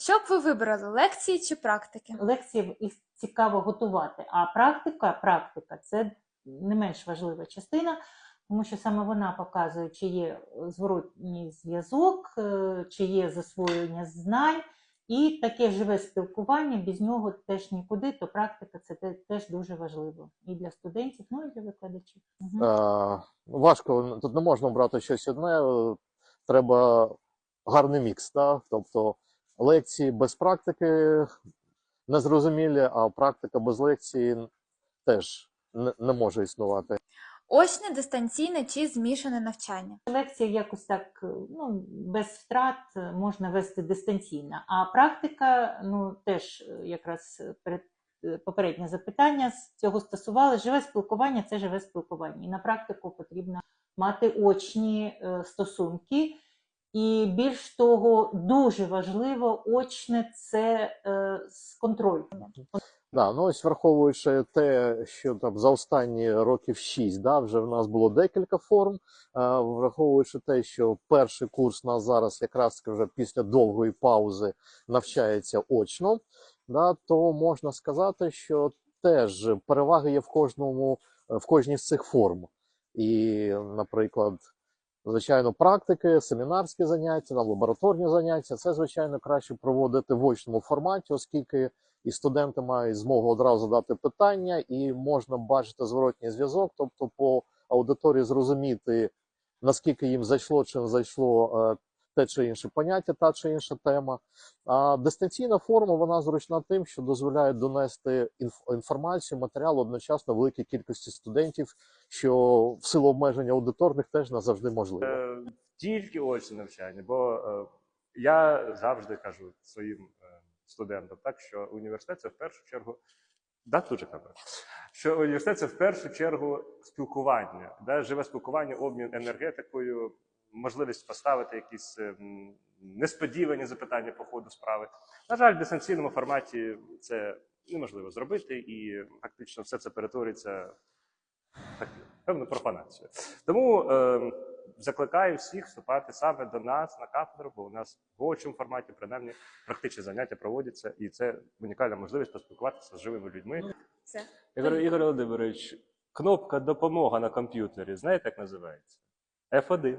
Що б ви вибрали лекції чи практики? лекції їх цікаво готувати, а практика, практика це не менш важлива частина, тому що саме вона показує, чи є зворотній зв'язок, е, чи є засвоєння знань. І таке живе спілкування, без нього теж нікуди, то практика це теж дуже важливо і для студентів, ну і для викладачів. Мгм. Е, важко, тут не можна брати щось одне, е, треба гарний мікс. Да? Тобто лекції без практики незрозумілі, а практика без лекції теж не, може існувати. Очне, дистанційне чи змішане навчання? Лекція якось так ну, без втрат можна вести дистанційно. А практика, ну теж якраз перед попереднє запитання з цього стосували. Живе спілкування це живе спілкування. І на практику потрібно мати очні е, стосунки. І більш того, дуже важливо, очне це е, з контроль. Да, ну ось враховуючи те, що там за останні років 6, да, вже в нас було декілька форм. е, Враховуючи те, що перший курс у нас зараз якраз вже після довгої паузи навчається очно, да, то можна сказати, що теж переваги є в кожному, в кожній з цих форм. І, наприклад, звичайно, практики, семінарські заняття, лабораторні заняття, це звичайно краще проводити в очному форматі, оскільки і студенти мають змогу одразу дати питання, і можна бачити зворотній зв'язок, тобто по аудиторії зрозуміти, наскільки їм зайшло чи не зайшло е, те чи інше поняття, та чи інша тема. А дистанційна форма вона зручна тим, що дозволяє донести інф- інформацію, матеріал одночасно великій кількості студентів, що в силу обмежень аудиторних теж не завжди можливо. Е, тільки очне навчання, бо е, я завжди кажу своїм е, студентам, так що університет це в першу чергу. Да, дуже камера. Що університет це в першу чергу спілкування, да, живе спілкування, обмін енергетикою, можливість поставити якісь ем, несподівані запитання по ходу справи. На жаль, в дистанційному форматі це неможливо зробити, і фактично все це перетворюється так, певну профанацію. Тому е, закликаю всіх вступати саме до нас на кафедру, бо у нас в очному форматі, принаймні, практичні заняття проводяться, і це унікальна можливість поспілкуватися з живими людьми. Це Ігор, Ігор Володимирович, кнопка допомога на комп'ютері, знаєте, як називається? F1.